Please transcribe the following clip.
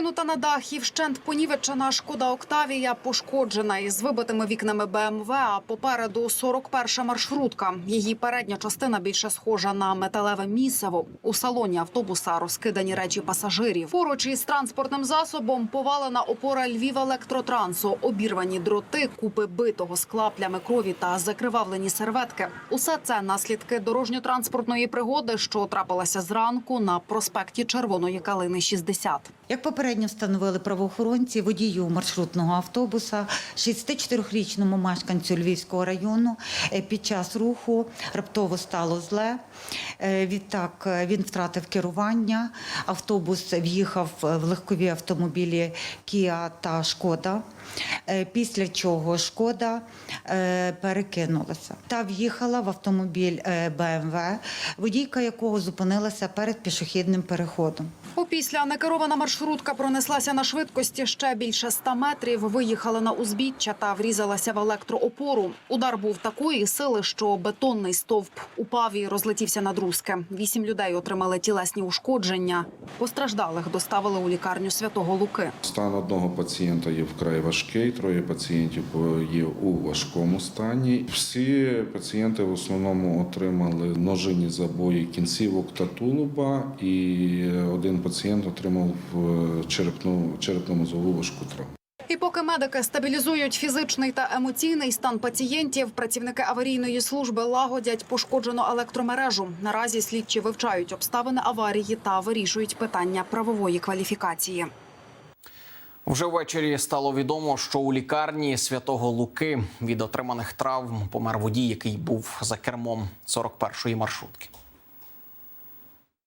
Перекинута на дах і вщент понівечена шкода Октавія пошкоджена із вибитими вікнами БМВ. А попереду 41-ша маршрутка. Її передня частина більше схожа на металеве місиво. У салоні автобуса розкидані речі пасажирів. Поруч із транспортним засобом повалена опора Львів електротрансу, обірвані дроти, купи битого скла, плями крові та закривавлені серветки. Усе це наслідки дорожньо-транспортної пригоди, що трапилася зранку на проспекті Червоної Калини 60. Як попередньо встановили правоохоронці, водію маршрутного автобуса, 64-річному мешканцю Львівського району е, під час руху раптово стало зле. Е, Відтак е, він втратив керування. Автобус в'їхав в легкові автомобілі Кіа та Шкода. Після чого шкода перекинулася та в'їхала в автомобіль БМВ, водійка якого зупинилася перед пішохідним переходом. Опісля некерована маршрутка пронеслася на швидкості ще більше 100 метрів, виїхала на узбіччя та врізалася в електроопору. Удар був такої сили, що бетонний стовп упав і розлетівся на друзки. Вісім людей отримали тілесні ушкодження. Постраждалих доставили у лікарню Святого Луки. Стан одного пацієнта є вкрай важкий, троє пацієнтів є у важкому стані. Всі пацієнти в основному отримали ножині забої кінцівок та тулуба, і один пацієнт отримав в черепну черепно-мозову важку травму. І поки медики стабілізують фізичний та емоційний стан пацієнтів, працівники аварійної служби лагодять пошкоджену електромережу. Наразі слідчі вивчають обставини аварії та вирішують питання правової кваліфікації. Вже ввечері стало відомо, що у лікарні святого Луки від отриманих травм помер водій, який був за кермом 41-ї маршрутки.